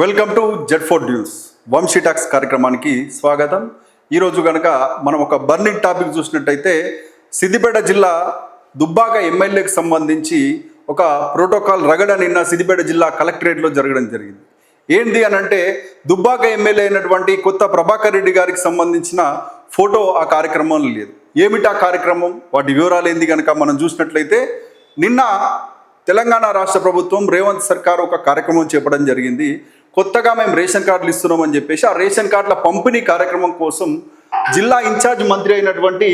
Welcome to Z four news Vamshi talks కార్యక్రమానికి స్వాగతం. ఈరోజు కనుక మనం ఒక బర్నింగ్ టాపిక్ చూసినట్టయితే సిద్దిపేట జిల్లా దుబ్బాక ఎమ్మెల్యేకి సంబంధించి ఒక ప్రోటోకాల్ రగడ నిన్న సిద్దిపేట జిల్లా కలెక్టరేట్లో జరగడం జరిగింది. ఏంటి అని అంటే దుబ్బాక ఎమ్మెల్యే అయినటువంటి కొత్త ప్రభాకర్ రెడ్డి గారికి సంబంధించిన ఫోటో ఆ కార్యక్రమంలో లేదు. ఏమిటి ఆ కార్యక్రమం? వాటి వివరాలు ఏంది కనుక మనం చూసినట్లయితే నిన్న తెలంగాణ రాష్ట్ర ప్రభుత్వం రేవంత్ సర్కార్ ఒక కార్యక్రమం చేపడం జరిగింది. కొత్తగా మేము రేషన్ కార్డులు ఇస్తున్నామని చెప్పేసి ఆ రేషన్ కార్డుల పంపిణీ కార్యక్రమం కోసం జిల్లా ఇన్ఛార్జ్ మంత్రి అయినటువంటి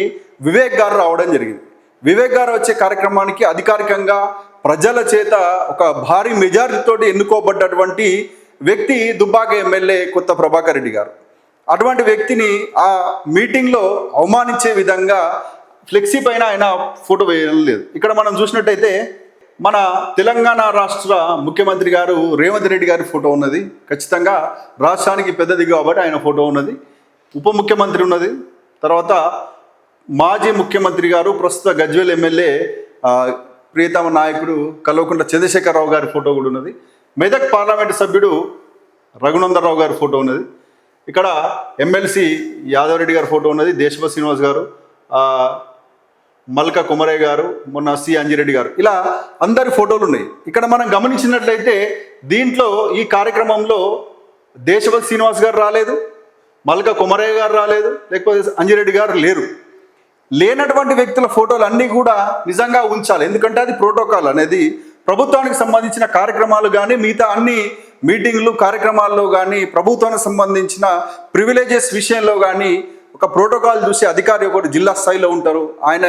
వివేక్ గారు రావడం జరిగింది. వివేక్ గారు వచ్చే కార్యక్రమానికి అధికారికంగా ప్రజల చేత ఒక భారీ మెజారిటీతో ఎన్నుకోబడ్డటువంటి వ్యక్తి దుబ్బాక ఎమ్మెల్యే కొత్త ప్రభాకర్ రెడ్డి గారు. అటువంటి వ్యక్తిని ఆ మీటింగ్లో అవమానించే విధంగా ఫ్లెక్సీ పైన ఆయన ఫోటో వేయడం లేదు. ఇక్కడ మనం చూసినట్టయితే మన తెలంగాణ రాష్ట్ర ముఖ్యమంత్రి గారు రేవంత్ రెడ్డి గారి ఫోటో ఉన్నది. ఖచ్చితంగా రాష్ట్రానికి పెద్దది కాబట్టి ఆయన ఫోటో ఉన్నది. ఉప ముఖ్యమంత్రి ఉన్నది. తర్వాత మాజీ ముఖ్యమంత్రి గారు ప్రస్తుత గజ్వేల్ ఎమ్మెల్యే ప్రియతమ నాయకుడు కల్వకుంట్ల చంద్రశేఖరరావు గారి ఫోటో కూడా ఉన్నది. మెదక్ పార్లమెంటు సభ్యుడు రఘునందరావు గారి ఫోటో ఉన్నది. ఇక్కడ ఎమ్మెల్సీ యాదవ్ రెడ్డి గారి ఫోటో ఉన్నది. దేశభ శ్రీనివాస్ గారు. మల్క కుమరయ్య గారు మొన్న సి అంజిరెడ్డి గారు. ఇలా అందరి ఫోటోలు ఉన్నాయి. ఇక్కడ మనం గమనించినట్లయితే దీంట్లో ఈ కార్యక్రమంలో దేశభక్తి శ్రీనివాస్ గారు రాలేదు మల్క కుమరయ్య గారు రాలేదు లేకపోతే అంజిరెడ్డి గారు లేరు. లేనటువంటి వ్యక్తుల ఫోటోలు అన్నీ కూడా నిజంగా ఉంచాలి. ఎందుకంటే అది ప్రోటోకాల్ అనేది ప్రభుత్వానికి సంబంధించిన కార్యక్రమాలు కానీ మిగతా అన్ని మీటింగ్లు కార్యక్రమాల్లో కానీ ప్రభుత్వానికి సంబంధించిన ప్రివిలేజెస్ విషయంలో కానీ ఒక ప్రోటోకాల్ చూసి అధికారి ఒకటి జిల్లా స్థాయిలో ఉంటారు ఆయన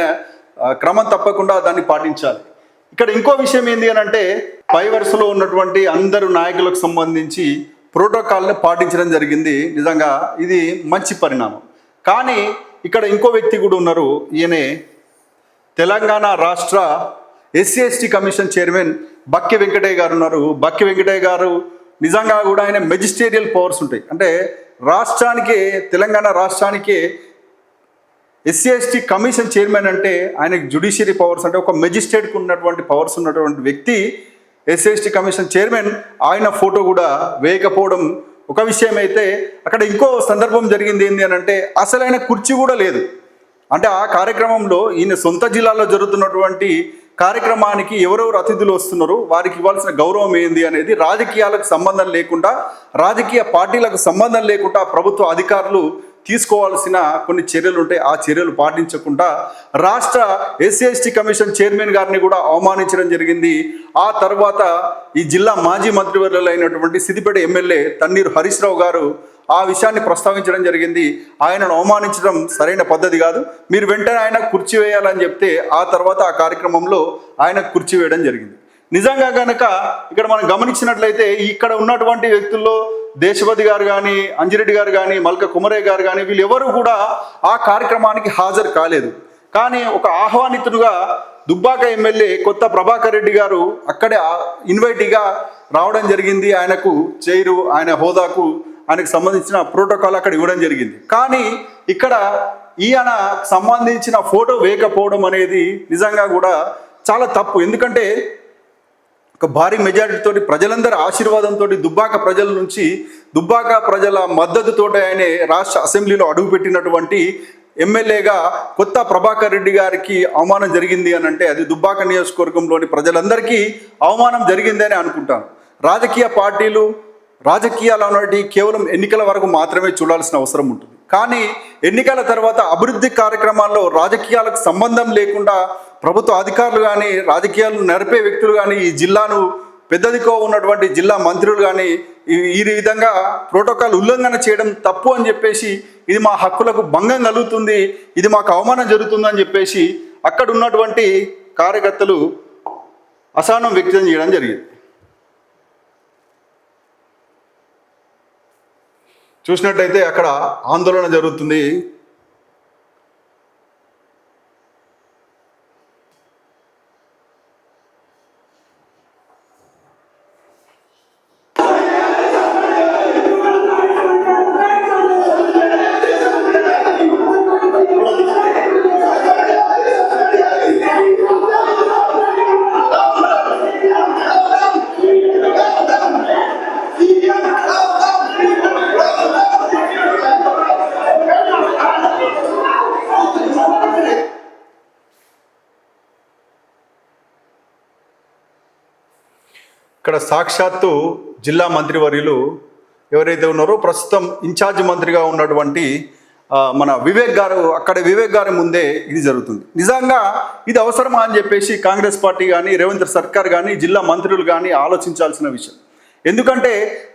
క్రమం తప్పకుండా దాన్ని పాటించాలి. ఇక్కడ ఇంకో విషయం ఏంటి అని అంటే పై వరుసలో ఉన్నటువంటి అందరు నాయకులకు సంబంధించి ప్రోటోకాల్ని పాటించడం జరిగింది. నిజంగా ఇది మంచి పరిణామం. కానీ ఇక్కడ ఇంకో వ్యక్తి కూడా ఉన్నారు ఈయనే తెలంగాణ రాష్ట్ర SC ST commission chairman Bakki Venkataiah garu ఉన్నారు. బక్కి వెంకటయ్య గారు నిజంగా కూడా ఆయన మెజిస్టేరియల్ పవర్స్ ఉంటాయి. అంటే రాష్ట్రానికి తెలంగాణ రాష్ట్రానికి ఎస్సీ ఎస్టీ కమిషన్ చైర్మన్ అంటే ఆయనకి జుడిషియరీ పవర్స్ అంటే ఒక మెజిస్ట్రేట్కి ఉన్నటువంటి పవర్స్ ఉన్నటువంటి వ్యక్తి ఎస్సీ ఎస్టీ కమిషన్ చైర్మన్. ఆయన ఫోటో కూడా వేయకపోవడం ఒక విషయం అయితే అక్కడ ఇంకో సందర్భం జరిగింది ఏంటి అని అంటే అసలు ఆయన కుర్చీ కూడా లేదు. అంటే ఆ కార్యక్రమంలో ఈయన సొంత జిల్లాలో జరుగుతున్నటువంటి కార్యక్రమానికి ఎవరెవరు అతిథులు వస్తున్నారు వారికి ఇవ్వాల్సిన గౌరవం ఏంది అనేది రాజకీయాలకు సంబంధం లేకుండా రాజకీయ పార్టీలకు సంబంధం లేకుండా ప్రభుత్వ అధికారులు తీసుకోవాల్సిన కొన్ని చర్యలు ఉంటాయి ఆ చర్యలు పాటించకుండా రాష్ట్ర ఎస్సీ ఎస్టీ కమిషన్ చైర్మన్ గారిని కూడా అవమానించడం జరిగింది. ఆ తర్వాత ఈ జిల్లా మాజీ మంత్రివర్యులు అయినటువంటి సిద్దిపేట ఎమ్మెల్యే తన్నీరు హరీష్ రావు గారు ఆ విషయాన్ని ప్రస్తావించడం జరిగింది. ఆయనను అవమానించడం సరైన పద్ధతి కాదు. మీరు వెంటనే ఆయన కుర్చీ వేయాలని చెప్తే ఆ తర్వాత ఆ కార్యక్రమంలో ఆయన కుర్చీ వేయడం జరిగింది. నిజంగా కనుక ఇక్కడ మనం గమనించినట్లయితే ఇక్కడ ఉన్నటువంటి వ్యక్తుల్లో దేశపతి గారు కానీ అంజిరెడ్డి గారు కానీ మల్క కుమరే గారు కానీ వీళ్ళు కూడా ఆ కార్యక్రమానికి హాజరు కాలేదు. కానీ ఒక ఆహ్వానితుడుగా దుబ్బాక ఎమ్మెల్యే కొత్త ప్రభాకర్ రెడ్డి గారు అక్కడే ఇన్వైటీగా రావడం జరిగింది. ఆయనకు చైరు ఆయన హోదాకు ఆయనకు సంబంధించిన ప్రోటోకాల్ అక్కడ ఇవ్వడం జరిగింది. కానీ ఇక్కడ ఈయన సంబంధించిన ఫోటో వేయకపోవడం అనేది నిజంగా కూడా చాలా తప్పు. ఎందుకంటే ఒక భారీ మెజారిటీతో ప్రజలందరి ఆశీర్వాదంతో దుబ్బాక ప్రజల నుంచి దుబ్బాక ప్రజల మద్దతుతోటి ఆయనే రాష్ట్ర అసెంబ్లీలో అడుగుపెట్టినటువంటి ఎమ్మెల్యేగా కొత్త ప్రభాకర్ రెడ్డి గారికి అవమానం జరిగింది అని అంటే అది దుబ్బాక నియోజకవర్గంలోని ప్రజలందరికీ అవమానం జరిగిందని అనుకుంటాను. రాజకీయ పార్టీలు రాజకీయాలు అనేటి కేవలం ఎన్నికల వరకు మాత్రమే చూడాల్సిన అవసరం ఉంటుంది. కానీ ఎన్నికల తర్వాత అభివృద్ధి కార్యక్రమాల్లో రాజకీయాలకు సంబంధం లేకుండా ప్రభుత్వ అధికారులు కానీ రాజకీయాలు నడిపే వ్యక్తులు కానీ ఈ జిల్లాను పెద్దదికో ఉన్నటువంటి జిల్లా మంత్రులు కానీ ఈ- ఈ విధంగా ప్రోటోకాల్ ఉల్లంఘన చేయడం తప్పు అని చెప్పేసి ఇది మా హక్కులకు భంగం కలుగుతుంది ఇది మాకు అవమానం జరుగుతుంది అని చెప్పేసి అక్కడ ఉన్నటువంటి కార్యకర్తలు అసహనం వ్యక్తం చేయడం జరిగింది. చూసినట్టయితే అక్కడ ఆందోళన జరుగుతుంది. ఇక్కడ సాక్షాత్తు జిల్లా మంత్రివర్యులు ఎవరైతే ఉన్నారో ప్రస్తుతం ఇన్ఛార్జ్ మంత్రిగా ఉన్నటువంటి మన వివేక్ గారు అక్కడ వివేక్ గారి ముందే ఇది జరుగుతుంది. నిజంగా ఇది అవసరమా అని చెప్పేసి కాంగ్రెస్ పార్టీ కానీ రేవంత్ సర్కార్ కానీ జిల్లా మంత్రులు కానీ ఆలోచించాల్సిన విషయం. ఎందుకంటే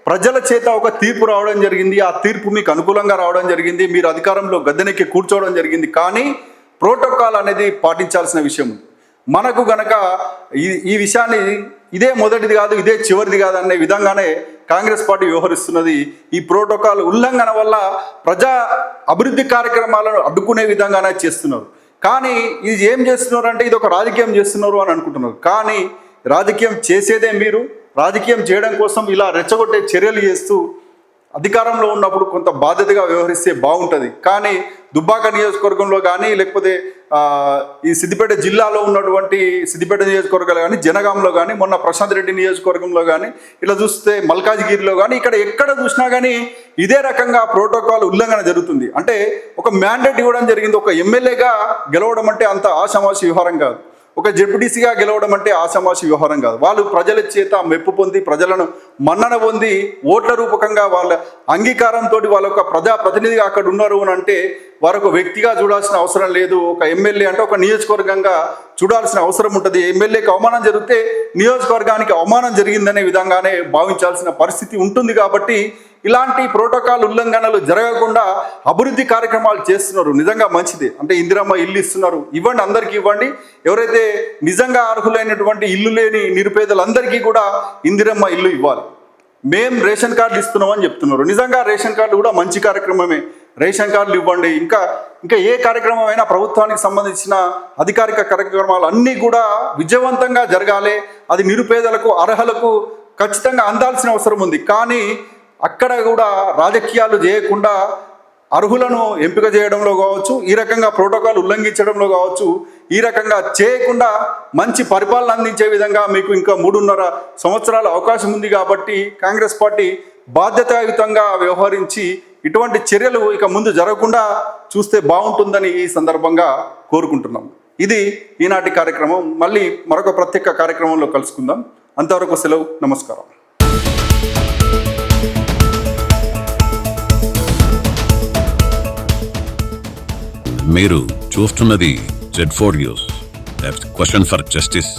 ప్రజల చేత ఒక తీర్పు రావడం జరిగింది ఆ తీర్పు మీకు అనుకూలంగా రావడం జరిగింది మీరు అధికారంలో గద్దెనెక్కి కూర్చోవడం జరిగింది కానీ ప్రోటోకాల్ అనేది పాటించాల్సిన విషయం మనకు గనక ఈ ఈ విషయాన్ని ఇదే మొదటిది కాదు ఇదే చివరిది కాదు అనే విధంగానే కాంగ్రెస్ పార్టీ వ్యవహరిస్తున్నది. ఈ ప్రోటోకాల్ ఉల్లంఘన వల్ల ప్రజా అభివృద్ధి కార్యక్రమాలను అడ్డుకునే విధంగానే చేస్తున్నారు. కానీ ఇది ఏం చేస్తున్నారు అంటే ఇది ఒక రాజకీయం చేస్తున్నారు అని అనుకుంటున్నారు. కానీ రాజకీయం చేసేదే మీరు రాజకీయం చేయడం కోసం ఇలా రెచ్చగొట్టే చర్యలు చేస్తూ అధికారంలో ఉన్నప్పుడు కొంత బాధ్యతగా వ్యవహరిస్తే బాగుంటుంది. కానీ దుబ్బాక నియోజకవర్గంలో కానీ లేకపోతే ఈ సిద్దిపేట జిల్లాలో ఉన్నటువంటి సిద్దిపేట నియోజకవర్గాలు కానీ జనగాంలో కానీ మొన్న ప్రశాంత్ రెడ్డి నియోజకవర్గంలో కానీ ఇలా చూస్తే మల్కాజ్గిరిలో కానీ ఇక్కడ ఎక్కడ చూసినా కానీ ఇదే రకంగా ప్రోటోకాల్ ఉల్లంఘన జరుగుతుంది. అంటే ఒక మ్యాండేట్ ఇవ్వడం జరిగింది. ఒక ఎమ్మెల్యేగా గెలవడం అంటే అంత ఆషామాషి వ్యవహారం కాదు. ఒక జెడ్పీటీసీగా గెలవడం అంటే ఆషామాషి వ్యవహారం కాదు. వాళ్ళు ప్రజల చేత మెప్పు పొంది ప్రజలను మన్నన పొంది ఓట్ల రూపకంగా వాళ్ళ అంగీకారంతో వాళ్ళ ఒక ప్రజా ప్రతినిధిగా అక్కడ ఉన్నారు అని అంటే వారు ఒక వ్యక్తిగా చూడాల్సిన అవసరం లేదు. ఒక ఎమ్మెల్యే అంటే ఒక నియోజకవర్గంగా చూడాల్సిన అవసరం ఉంటుంది. ఎమ్మెల్యేకి అవమానం జరిగితే నియోజకవర్గానికి అవమానం జరిగిందనే విధంగానే భావించాల్సిన పరిస్థితి ఉంటుంది కాబట్టి ఇలాంటి ప్రోటోకాల్ ఉల్లంఘనలు జరగకుండా అభివృద్ధి కార్యక్రమాలు చేస్తున్నారు. నిజంగా మంచిది. అంటే ఇందిరమ్మ ఇల్లు ఇస్తున్నారు. ఇవ్వండి అందరికీ ఇవ్వండి. ఎవరైతే నిజంగా అర్హులైనటువంటి ఇల్లు లేని నిరుపేదలందరికీ కూడా ఇందిరమ్మ ఇల్లు ఇవ్వాలి. మేం రేషన్ కార్డులు ఇస్తున్నామని చెప్తున్నారు. నిజంగా రేషన్ కార్డు కూడా మంచి కార్యక్రమమే. రేషన్ కార్డులు ఇవ్వండి. ఇంకా ఇంకా ఏ కార్యక్రమం అయినా ప్రభుత్వానికి సంబంధించిన అధికారిక కార్యక్రమాలు అన్నీ కూడా విజయవంతంగా జరగాలి. అది నిరుపేదలకు అర్హులకు ఖచ్చితంగా అందాల్సిన అవసరం ఉంది. కానీ అక్కడ కూడా రాజకీయాలు చేయకుండా అర్హులను ఎంపిక చేయడంలో కావచ్చు ఈ రకంగా ప్రోటోకాల్ ఉల్లంఘించడంలో కావచ్చు ఈ రకంగా చేయకుండా మంచి పరిపాలన అందించే విధంగా మీకు ఇంకా మూడున్నర సంవత్సరాల అవకాశం ఉంది కాబట్టి కాంగ్రెస్ పార్టీ బాధ్యతాయుతంగా వ్యవహరించి ఇటువంటి చర్యలు ఇక ముందు జరగకుండా చూస్తే బాగుంటుందని ఈ సందర్భంగా కోరుకుంటున్నాం. ఇది ఈనాటి కార్యక్రమం. మళ్ళీ మరొక ప్రత్యేక కార్యక్రమంలో కలుసుకుందాం. అంతవరకు సెలవు. నమస్కారం. మీరు చూస్తున్నది Z four news question for justice